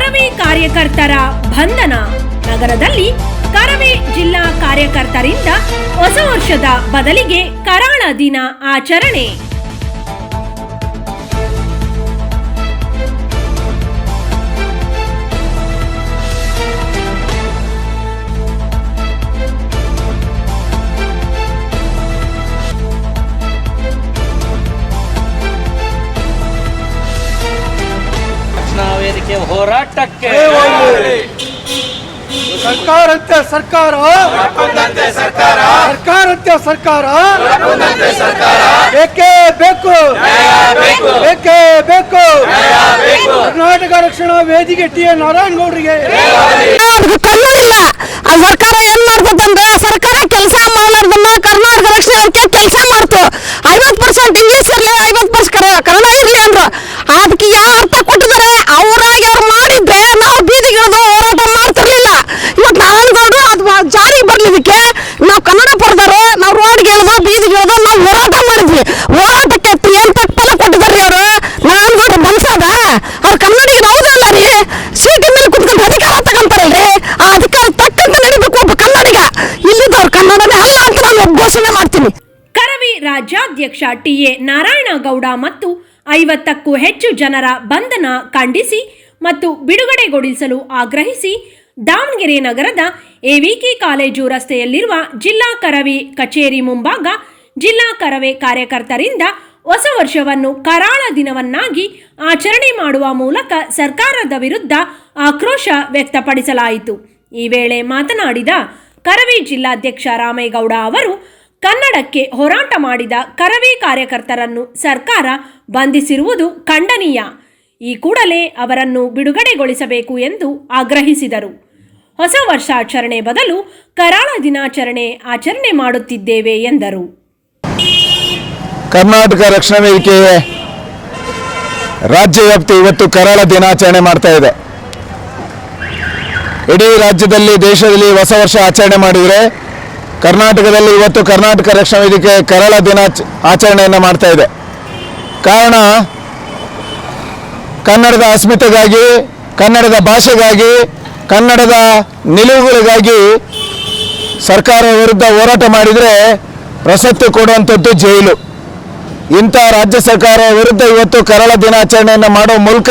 ಕರವೇ ಕಾರ್ಯಕರ್ತರ ಬಂಧನ. ನಗರದಲ್ಲಿ ಕರವೇ ಜಿಲ್ಲಾ ಕಾರ್ಯಕರ್ತರಿಂದ ಹೊಸ ವರ್ಷದ ಬದಲಿಗೆ ಕರಾಳ ದಿನ ಆಚರಣೆ. ಹೋರಾಟಕ್ಕೆ ಸರ್ಕಾರಂತೆ ಸರ್ಕಾರ? ಸರ್ಕಾರಂತೆ ಸರ್ಕಾರ? ಬೇಕೇ? ಬೇಕು. ಬೇಕೇ? ಬೇಕು. ಕರ್ನಾಟಕ ರಕ್ಷಣಾ ವೇದಿಕೆ ಟಿ ಎ ನಾರಾಯಣಗೌಡರಿಗೆ ಕನ್ನಡಿಲ್ಲ ಆ ಸರ್ಕಾರ ಏನ್ ಮಾಡ್ತದಂದ್ರೆ ಸರ್ಕಾರ ಕೆಲಸ ಮಾಡಲಾರ್ದನ್ನ ಕರ್ನಾಟಕ ರಕ್ಷಣೆ ಕೆಲಸ ಮಾಡ್ತು ಐವತ್ ಪರ್ಸೆಂಟ್ ಇಂಗ್ಲಿಷ್ ಇರ್ಲಿ ಐವತ್ ಪರ್ಸೆಂಟ್ ಕನ್ನಡ ಇರ್ಲಿ ಅಂದ್ರು ಅದಕ್ಕೆ ಯಾವ ಅರ್ಥ ಕೊಟ್ಟಿದ್ದಾರೆ ಅವರಾಗಿ ಅವ್ರು ಮಾಡಿದ್ರೆ ನಾವು ಬೀದಿಗಿಳಿದು ಹೋರಾಟ ಮಾಡ್ತಿರ್ಲಿಲ್ಲ ಇವತ್ತು ನಾರಾಯಣಗೌಡರು ಅದು ಬ- ಜಾರಿಗೆ ಬರ್ಲಿದಕ್ಕೆ ನಾವು ಕನ್ನಡ ಪರದವರು ನಾವು ರೋಡ್ಗೆ ಇಳಿದು ಬೀದಿಗೆ ಇಳಿದು ನಾವು ಹೋರಾಟ ಮಾಡಿದ್ವಿ ಹೋರಾಟಕ್ಕೆ ಏನ್ ಫಲ ಕೊಟ್ಟಿದ್ದಾರೆ ಅವರು ನಾರಾಯಣಗೌಡರು ಬನ್ಸದ ಅವ್ರ ಕನ್ನಡಿಗರು ಹೌದಲ್ಲ ರೀ ಸೀಟಿ ಮೇಲೆ ಕುತ್ಕೊಂಡು ಅಧಿಕಾರ ತಗೊಂತಾರಲ್ರಿ ಆ ಅಧಿಕಾರ ತಕ್ಕಂತೆ ನಡಿಬೇಕು ಒಬ್ಬ ಕನ್ನಡಿಗ ಇಲ್ಲಿದ್ದವ್ರು ಕನ್ನಡನೇ ಅಲ್ಲ ಅಂತ ನಾನು ಘೋಷಣೆ ಮಾಡ್ತೀನಿ ಕರವೇ ರಾಜ್ಯಾಧ್ಯಕ್ಷ ಟಿಎ ನಾರಾಯಣಗೌಡ ಮತ್ತು ಐವತ್ತಕ್ಕೂ ಹೆಚ್ಚು ಜನರ ಬಂಧನ ಖಂಡಿಸಿ ಮತ್ತು ಬಿಡುಗಡೆಗೊಳಿಸಲು ಆಗ್ರಹಿಸಿ ದಾವಣಗೆರೆ ನಗರದ ಎವಿಕೆ ಕಾಲೇಜು ರಸ್ತೆಯಲ್ಲಿರುವ ಜಿಲ್ಲಾ ಕರವೇ ಕಚೇರಿ ಮುಂಭಾಗ ಜಿಲ್ಲಾ ಕರವೇ ಕಾರ್ಯಕರ್ತರಿಂದ ಹೊಸ ವರ್ಷವನ್ನು ಕರಾಳ ದಿನವನ್ನಾಗಿ ಆಚರಣೆ ಮಾಡುವ ಮೂಲಕ ಸರ್ಕಾರದ ವಿರುದ್ಧ ಆಕ್ರೋಶ ವ್ಯಕ್ತಪಡಿಸಲಾಯಿತು. ಈ ವೇಳೆ ಮಾತನಾಡಿದ ಕರವೇ ಜಿಲ್ಲಾಧ್ಯಕ್ಷ ರಾಮೇಗೌಡ ಅವರು ಕನ್ನಡಕ್ಕೆ ಹೋರಾಟ ಮಾಡಿದ ಕರವೇ ಕಾರ್ಯಕರ್ತರನ್ನು ಸರ್ಕಾರ ಬಂಧಿಸಿರುವುದು ಖಂಡನೀಯ. ಈ ಕೂಡಲೇ ಅವರನ್ನು ಬಿಡುಗಡೆಗೊಳಿಸಬೇಕು ಎಂದು ಆಗ್ರಹಿಸಿದರು. ಹೊಸ ವರ್ಷಾಚರಣೆ ಬದಲು ಕರಾಳ ದಿನಾಚರಣೆ ಆಚರಣೆ ಮಾಡುತ್ತಿದ್ದೇವೆ ಎಂದರು. ಕರ್ನಾಟಕ ರಕ್ಷಣಾ ವೇದಿಕೆ ರಾಜ್ಯ ವ್ಯಾಪ್ತಿ ಇವತ್ತು ಕರಾಳ ದಿನಾಚರಣೆ ಮಾಡ್ತಾ ಇದೆ. ಇಡೀ ರಾಜ್ಯದಲ್ಲಿ ದೇಶದಲ್ಲಿ ಹೊಸ ವರ್ಷ ಆಚರಣೆ ಮಾಡಿದರೆ ಕರ್ನಾಟಕದಲ್ಲಿ ಇವತ್ತು ಕರ್ನಾಟಕ ರಕ್ಷಣಾ ವೇದಿಕೆ ಕರಾಳ ದಿನ ಆಚರಣೆಯನ್ನು ಮಾಡ್ತಾ ಇದೆ. ಕಾರಣ, ಕನ್ನಡದ ಅಸ್ಮಿತೆಗಾಗಿ, ಕನ್ನಡದ ಭಾಷೆಗಾಗಿ, ಕನ್ನಡದ ನಿಲುವುಗಳಿಗಾಗಿ ಸರ್ಕಾರ ವಿರುದ್ಧ ಹೋರಾಟ ಮಾಡಿದರೆ ಪ್ರಸಕ್ತಿ ಕೊಡುವಂಥದ್ದು ಜೈಲು. ಇಂಥ ರಾಜ್ಯ ಸರ್ಕಾರ ವಿರುದ್ಧ ಇವತ್ತು ಕರಾಳ ದಿನಾಚರಣೆಯನ್ನು ಮಾಡುವ ಮೂಲಕ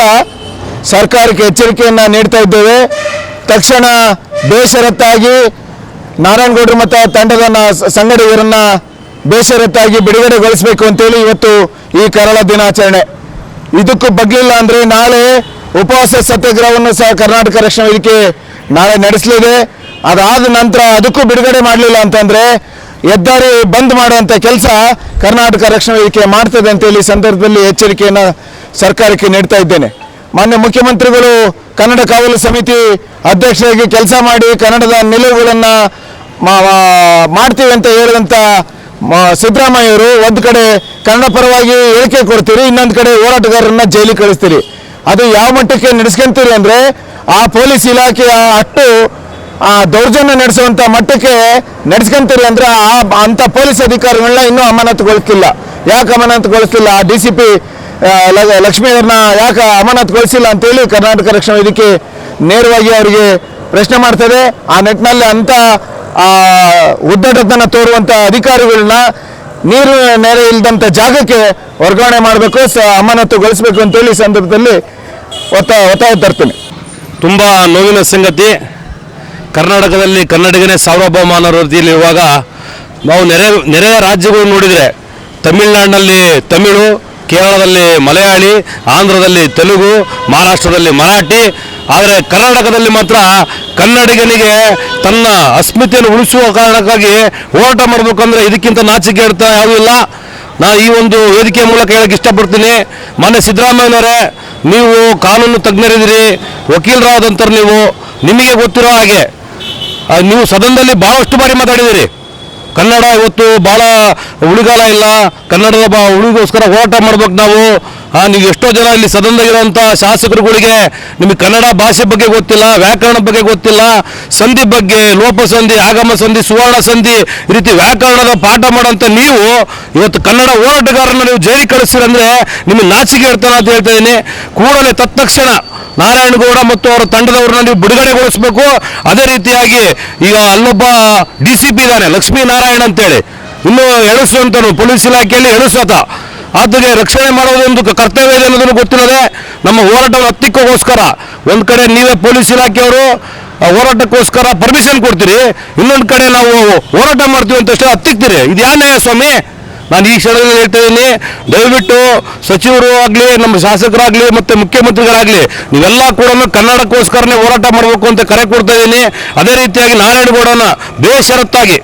ಸರ್ಕಾರಕ್ಕೆ ಎಚ್ಚರಿಕೆಯನ್ನು ನೀಡ್ತಾ ಇದ್ದೇವೆ. ತಕ್ಷಣ ಬೇಷರತ್ತಾಗಿ ನಾರಾಯಣಗೌಡರು ಮತ್ತು ತಂಡದ ಸಂಗಡಿಗರನ್ನ ಬೇಷರತ್ತಾಗಿ ಬಿಡುಗಡೆಗೊಳಿಸಬೇಕು ಅಂತೇಳಿ ಇವತ್ತು ಈ ಕರಾಳ ದಿನಾಚರಣೆ. ಇದಕ್ಕೂ ಬಗ್ಲಿಲ್ಲ ಅಂದರೆ ನಾಳೆ ಉಪವಾಸ ಸತ್ಯಾಗ್ರಹವನ್ನು ಸಹ ಕರ್ನಾಟಕ ರಕ್ಷಣಾ ವೇದಿಕೆ ನಾಳೆ ನಡೆಸಲಿದೆ. ಅದಾದ ನಂತರ ಅದಕ್ಕೂ ಬಿಡುಗಡೆ ಮಾಡಲಿಲ್ಲ ಅಂತಂದರೆ ಹೆದ್ದಾರಿ ಬಂದ್ ಮಾಡುವಂಥ ಕೆಲಸ ಕರ್ನಾಟಕ ರಕ್ಷಣಾ ವೇದಿಕೆ ಮಾಡ್ತದೆ ಅಂತೇಳಿ ಸಂದರ್ಭದಲ್ಲಿ ಎಚ್ಚರಿಕೆಯನ್ನು ಸರ್ಕಾರಕ್ಕೆ ನೀಡ್ತಾ ಇದ್ದೇನೆ. ಮಾನ್ಯ ಮುಖ್ಯಮಂತ್ರಿಗಳು ಕನ್ನಡ ಕಾವಲು ಸಮಿತಿ ಅಧ್ಯಕ್ಷರಾಗಿ ಕೆಲಸ ಮಾಡಿ ಕನ್ನಡದ ನಿಲುವುಗಳನ್ನು ಮಾಡ್ತೀವಿ ಅಂತ ಹೇಳಿದಂಥ ಸಿದ್ದರಾಮಯ್ಯವರು ಒಂದು ಕಡೆ ಕನ್ನಡ ಪರವಾಗಿ ಹೇಳಿಕೆ ಕೊಡ್ತೀರಿ, ಇನ್ನೊಂದು ಕಡೆ ಹೋರಾಟಗಾರರನ್ನ ಜೈಲಿಗೆ ಕಳಿಸ್ತೀರಿ. ಅದು ಯಾವ ಮಟ್ಟಕ್ಕೆ ನಡೆಸ್ಕೊಂತೀರಿ ಅಂದರೆ, ಆ ಪೊಲೀಸ್ ಇಲಾಖೆಯ ಅಟ್ಟು, ಆ, ದೌರ್ಜನ್ಯ ನಡೆಸುವಂಥ ಮಟ್ಟಕ್ಕೆ ನಡೆಸ್ಕೊಂತೀರಿ ಅಂದರೆ, ಆ, ಅಂಥ ಪೊಲೀಸ್ ಅಧಿಕಾರಿಗಳನ್ನ ಇನ್ನೂ ಅಮಾನತುಗೊಳಿಸಿಲ್ಲ ಯಾಕೆ ಅಮಾನತುಗೊಳಿಸಿಲ್ಲ ಆ ಡಿ ಸಿ ಪಿ ಲಕ್ಷ್ಮೀಯವ್ರನ್ನ ಯಾಕೆ ಅಮಾನತುಗೊಳಿಸಿಲ್ಲ ಅಂತೇಳಿ ಕರ್ನಾಟಕ ರಕ್ಷಣಾ ವೇದಿಕೆ ನೇರವಾಗಿ ಅವರಿಗೆ ಪ್ರಶ್ನೆ ಮಾಡ್ತದೆ. ಆ ನಿಟ್ಟಿನಲ್ಲಿ ಅಂಥ ಉದ್ದಟತನ ತೋರುವಂಥ ಅಧಿಕಾರಿಗಳನ್ನ ನೀರು ನೆರೆ ಇಲ್ಲದಂಥ ಜಾಗಕ್ಕೆ ವರ್ಗಾವಣೆ ಮಾಡಬೇಕು, ಸ ಅಂತೇಳಿ ಹೇಳಿ ಸಂದರ್ಭದಲ್ಲಿ ಒತ್ತ ಒತ್ತಾಯ ತರ್ತೀನಿ. ತುಂಬ ನೋವಿನ ಸಂಗತಿ. ಕರ್ನಾಟಕದಲ್ಲಿ ಕನ್ನಡಿಗನೇ ಸಾರ್ವಭೌಮಾನ ವೃತ್ತಿಯಲ್ಲಿರುವಾಗ ನಾವು ನೆರೆ ನೆರೆಯ ರಾಜ್ಯಗಳು ನೋಡಿದರೆ ತಮಿಳುನಾಡಿನಲ್ಲಿ ತಮಿಳು, ಕೇರಳದಲ್ಲಿ ಮಲಯಾಳಿ, ಆಂಧ್ರದಲ್ಲಿ ತೆಲುಗು, ಮಹಾರಾಷ್ಟ್ರದಲ್ಲಿ ಮರಾಠಿ ಆದರೆ ಕರ್ನಾಟಕದಲ್ಲಿ ಮಾತ್ರ ಕನ್ನಡಿಗನಿಗೆ ತನ್ನ ಅಸ್ಮಿತೆಯನ್ನು ಉಳಿಸುವ ಕಾರಣಕ್ಕಾಗಿ ಹೋರಾಟ ಮಾಡಬೇಕಂದ್ರೆ ಇದಕ್ಕಿಂತ ನಾಚಿಕೆ ಇಡ್ತಾ ಯಾವುದೂ ಇಲ್ಲ. ನಾನು ಈ ಒಂದು ವೇದಿಕೆ ಮೂಲಕ ಹೇಳಕ್ಕೆ ಇಷ್ಟಪಡ್ತೀನಿ. ಮೊನ್ನೆ ಸಿದ್ದರಾಮಯ್ಯನವರೇ, ನೀವು ಕಾನೂನು ತಜ್ಞರಿದ್ದೀರಿ, ವಕೀಲರಾದಂಥವ್ರು ನೀವು. ನಿಮಗೆ ಗೊತ್ತಿರೋ ಹಾಗೆ ನೀವು ಸದನದಲ್ಲಿ ಭಾಳಷ್ಟು ಬಾರಿ ಮಾತಾಡಿದ್ದೀರಿ. ಕನ್ನಡ ಇವತ್ತು ಭಾಳ ಉಳಿಗಾಲ ಇಲ್ಲ. ಕನ್ನಡದ ಬಾ ಉಳಿಗೋಸ್ಕರ ಹೋರಾಟ ಮಾಡ್ಬೇಕು ನಾವು. ನೀವು ಎಷ್ಟೋ ಜನ ಇಲ್ಲಿ ಸದನದಾಗಿರೋಂಥ ಶಾಸಕರುಗಳಿಗೆ ನಿಮಗೆ ಕನ್ನಡ ಭಾಷೆ ಬಗ್ಗೆ ಗೊತ್ತಿಲ್ಲ, ವ್ಯಾಕರಣ ಬಗ್ಗೆ ಗೊತ್ತಿಲ್ಲ, ಸಂಧಿ ಬಗ್ಗೆ, ಲೋಪ ಸಂಧಿ, ಆಗಮ ಸಂಧಿ, ಸುವರ್ಣ ಸಂಧಿ, ಈ ರೀತಿ ವ್ಯಾಕರಣದ ಪಾಠ ಮಾಡೋಂಥ ನೀವು ಇವತ್ತು ಕನ್ನಡ ಹೋರಾಟಗಾರರನ್ನ ನೀವು ಜೈಲಿಗೆ ಕಳಿಸ್ತೀರಂದ್ರೆ ನಿಮಗೆ ನಾಚಿಕೆ ಇರ್ತಾನೆ ಅಂತ ಹೇಳ್ತಾ ಇದ್ದೀನಿ ಕೂಡಲೇ ತತ್ಕ್ಷಣ ನಾರಾಯಣಗೌಡ ಮತ್ತು ಅವರ ತಂಡದವ್ರನ್ನ ನೀವು ಬಿಡುಗಡೆಗೊಳಿಸಬೇಕು. ಅದೇ ರೀತಿಯಾಗಿ ಈಗ ಅಲ್ಲೊಬ್ಬ ಡಿ ಸಿ ಪಿ ಇದ್ದಾನೆ ಲಕ್ಷ್ಮೀ ನಾರಾಯಣ ಅಂತೇಳಿ. ಇನ್ನು ಎಳಸುವಂತನು ಪೊಲೀಸ್ ಇಲಾಖೆಯಲ್ಲಿ ಎಳಸಾತ ಆತಗೆ ರಕ್ಷಣೆ ಮಾಡೋದೊಂದು ಒಂದು ಕರ್ತವ್ಯ ಇದೆ ಅನ್ನೋದನ್ನು ಗೊತ್ತಿಲ್ಲದೆ ನಮ್ಮ ಹೋರಾಟವನ್ನು ಹತ್ತಿಕ್ಕೋಸ್ಕರ ಒಂದು ಕಡೆ ನೀವೇ ಪೊಲೀಸ್ ಇಲಾಖೆಯವರು ಹೋರಾಟಕ್ಕೋಸ್ಕರ ಪರ್ಮಿಷನ್ ಕೊಡ್ತೀರಿ, ಇನ್ನೊಂದು ಕಡೆ ನಾವು ಹೋರಾಟ ಮಾಡ್ತೀವಿ ಅಂತಷ್ಟೇ ಹತ್ತಿಕ್ತೀರಿ. ಇದು ಯಾ ನ್ಯಾಯ ಸ್ವಾಮಿ? ನಾನು ಈ ಕ್ಷಣದಲ್ಲಿ ಹೇಳ್ತಾ ಇದ್ದೀನಿ ದಯವಿಟ್ಟು ಸಚಿವರು ಆಗಲಿ, ನಮ್ಮ ಶಾಸಕರಾಗಲಿ ಮತ್ತು ಮುಖ್ಯಮಂತ್ರಿಗಳಾಗಲಿ, ನೀವೆಲ್ಲ ಕೂಡ ಕನ್ನಡಕ್ಕೋಸ್ಕರನೇ ಹೋರಾಟ ಮಾಡಬೇಕು ಅಂತ ಕರೆ ಕೊಡ್ತಾ ಇದ್ದೀನಿ ಅದೇ ರೀತಿಯಾಗಿ ನಾರಾಯಣಗೌಡನ ಬೇಷರತ್ತಾಗಿ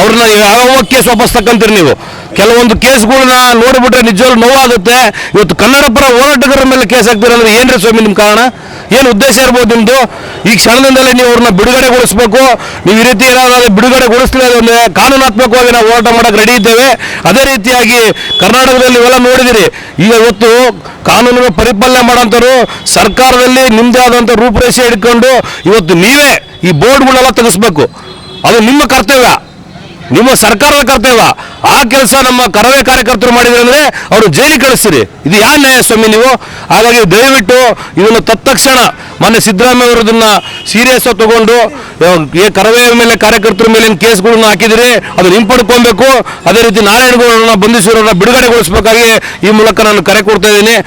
ಅವ್ರನ್ನ ಯಾವ ಕೇಸ್ ವಾಪಸ್ ತಕ್ಕಂತೀರಿ ನೀವು? ಕೆಲವೊಂದು ಕೇಸ್ಗಳನ್ನ ನೋಡಿಬಿಟ್ರೆ ನಿಜವಾಗ್ಲೂ ನೋವಾಗುತ್ತೆ. ಇವತ್ತು ಕನ್ನಡ ಪರ ಹೋರಾಟಗಾರರ ಮೇಲೆ ಕೇಸ್ ಹಾಕ್ತೀರ ಅಂದ್ರೆ ಏನ್ರಿ ಸ್ವಾಮಿ ನಿಮ್ಮ ಕಾರಣ? ಏನು ಉದ್ದೇಶ ಇರ್ಬೋದು ನಿಮ್ಮದು ಈ ಕ್ಷಣದಿಂದಲೇ ನೀವು ಅವ್ರನ್ನ ಬಿಡುಗಡೆಗೊಳಿಸಬೇಕು. ನೀವು ಈ ರೀತಿ ಏನಾದರೂ ಬಿಡುಗಡೆಗೊಳಿಸಲಿ ಅಂದರೆ ಕಾನೂನಾತ್ಮಕವಾಗಿ ನಾವು ಹೋರಾಟ ಮಾಡಕ್ಕೆ ರೆಡಿ ಇದ್ದೇವೆ. ಅದೇ ರೀತಿಯಾಗಿ ಕರ್ನಾಟಕದಲ್ಲಿ ಇವೆಲ್ಲ ನೋಡಿದಿರಿ. ಈಗ ಇವತ್ತು ಕಾನೂನಿನ ಪರಿಪಾಲನೆ ಮಾಡೋಂಥವ್ರು ಸರ್ಕಾರದಲ್ಲಿ ನಿಮ್ಮದೇ ಆದಂಥ ರೂಪರೇಷೆ ಹಿಡ್ಕೊಂಡು ಇವತ್ತು ನೀವೇ ಈ ಬೋರ್ಡ್ಗಳೆಲ್ಲ ತೆಗೆಸ್ಬೇಕು. ಅದು ನಿಮ್ಮ ಕರ್ತವ್ಯ. ನಿಮ್ಮ ಸರ್ಕಾರದ ಕರ್ತವ್ಯ. ಆ ಕೆಲಸ ನಮ್ಮ ಕರವೇ ಕಾರ್ಯಕರ್ತರು ಮಾಡಿದ್ರೆ ಅಂದ್ರೆ ಅವರು ಜೈಲಿಗೆ ಕಳಿಸ್ತೀರಿ. ಇದು ಯಾವ ನ್ಯಾಯ ಸ್ವಾಮಿ ನೀವು? ಹಾಗಾಗಿ ದಯವಿಟ್ಟು ಇದನ್ನು ತತ್ಕ್ಷಣ ಮೊನ್ನೆ ಸಿದ್ದರಾಮಯ್ಯ ಅವರು ಸೀರಿಯಸ್ ಸೀರಿಯಸ್ ತಗೊಂಡು ಏ ಕರವೇ ಮೇಲೆ ಕಾರ್ಯಕರ್ತರ ಮೇಲೆ ಕೇಸ್ಗಳನ್ನ ಹಾಕಿದಿರಿ, ಅದನ್ನ ಹಿಂಪಡ್ಕೊಬೇಕು. ಅದೇ ರೀತಿ ನಾರಾಯಣಗೌಡರನ್ನ ಬಂಧಿಸಿರೋರನ್ನ ಬಿಡುಗಡೆಗೊಳಿಸಬೇಕಾಗಿ ಈ ಮೂಲಕ ನಾನು ಕರೆ ಕೊಡ್ತಾ ಇದ್ದೀನಿ.